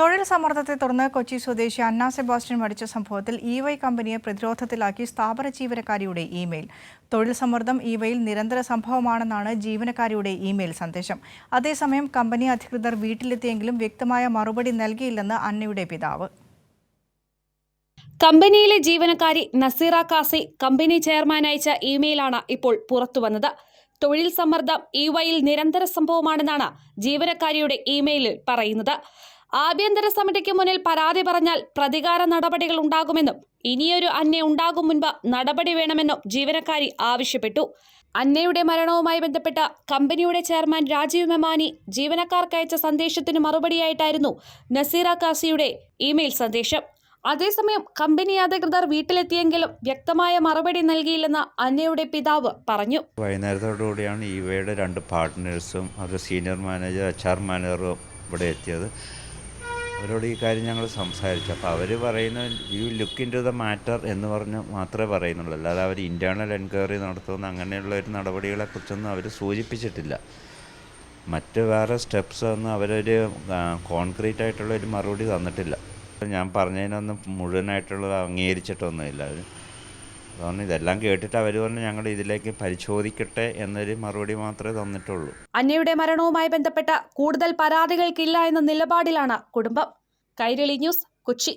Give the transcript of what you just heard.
തൊഴിൽ സമ്മർദ്ദത്തെ തുടർന്ന് കൊച്ചി സ്വദേശി അന്നാ സെബാസ്റ്റ്യൻ മരിച്ച സംഭവത്തിൽ ഇ വൈ കമ്പനിയെ പ്രതിരോധത്തിലാക്കി സ്ഥാപന ജീവനക്കാരിയുടെ ഇമെയിൽ. തൊഴിൽ സമ്മർദ്ദം ഇ വൈയിൽ നിരന്തര സംഭവമാണെന്നാണ് ജീവനക്കാരിയുടെ ഇമെയിൽ സന്ദേശം. അതേസമയം കമ്പനി അധികൃതർ വീട്ടിലെത്തിയെങ്കിലും വ്യക്തമായ മറുപടി നൽകിയില്ലെന്ന് അന്നയുടെ പിതാവ്. കമ്പനിയിലെ ജീവനക്കാരി നസീറ കാസി കമ്പനി ചെയർമാൻ അയച്ച ഇമെയിലാണ് ഇപ്പോൾ പുറത്തുവന്നത്. തൊഴിൽ സമ്മർദ്ദം ഇ വൈയിൽ നിരന്തര സംഭവമാണെന്നാണ് ജീവനക്കാരിയുടെ ഇമെയിലിൽ പറയുന്നത്. ആഭ്യന്തര സമിതിക്ക് മുന്നിൽ പരാതി പറഞ്ഞാൽ പ്രതികാര നടപടികൾ ഉണ്ടാകുമെന്നും ഇനിയൊരു അന്നെ ഉണ്ടാകും മുൻപ് നടപടി വേണമെന്നും ജീവനക്കാരി ആവശ്യപ്പെട്ടു. അന്നയുടെ മരണവുമായി ബന്ധപ്പെട്ട കമ്പനിയുടെ ചെയർമാൻ രാജീവ് മെമാനി ജീവനക്കാർക്ക് അയച്ച സന്ദേശത്തിന് മറുപടിയായിട്ടായിരുന്നു നസീറ കാസിയുടെ ഇമെയിൽ സന്ദേശം. അതേസമയം കമ്പനി അധികൃതർ വീട്ടിലെത്തിയെങ്കിലും വ്യക്തമായ മറുപടി നൽകിയില്ലെന്ന് അന്നയുടെ പിതാവ് പറഞ്ഞു. വൈകുന്നേരത്തോടുകൂടിയാണ് ഇവയുടെ രണ്ട് പാർട്ട്നേഴ്സും അത് സീനിയർ മാനേജർ എച്ച് ആർ മാനേജറും ഇവിടെ എത്തിയത്. അവരോട് ഈ കാര്യം ഞങ്ങൾ സംസാരിച്ചു. അപ്പോൾ അവർ പറയുന്ന you look into the matter എന്ന് പറഞ്ഞ് മാത്രമേ പറയുന്നുള്ളൂ. അല്ലാതെ അവർ ഇന്റേർണൽ എൻക്വയറി നടത്തുന്ന അങ്ങനെയുള്ള ഒരു നടപടികളെക്കുറിച്ചൊന്നും അവർ സൂചിപ്പിച്ചിട്ടില്ല. മറ്റ് വേറെ സ്റ്റെപ്സ് ഒന്നും അവരൊരു കോൺക്രീറ്റ് ആയിട്ടുള്ള ഒരു മറുപടി തന്നിട്ടില്ല. ഞാൻ പറഞ്ഞതിനൊന്നും മുഴുവനായിട്ടുള്ളത് അംഗീകരിച്ചിട്ടൊന്നുമില്ല. അതുകൊണ്ട് ഇതെല്ലാം കേട്ടിട്ട് അവർ പറഞ്ഞു ഞങ്ങൾ ഇതിലേക്ക് പരിശോധിക്കട്ടെ എന്നൊരു മറുപടി മാത്രമേ തന്നിട്ടുള്ളൂ. അന്നയുടെ മരണവുമായി ബന്ധപ്പെട്ട കൂടുതൽ പരാതികൾക്കില്ല എന്ന നിലപാടിലാണ് കുടുംബം. കൈരളി ന്യൂസ് കൊച്ചി.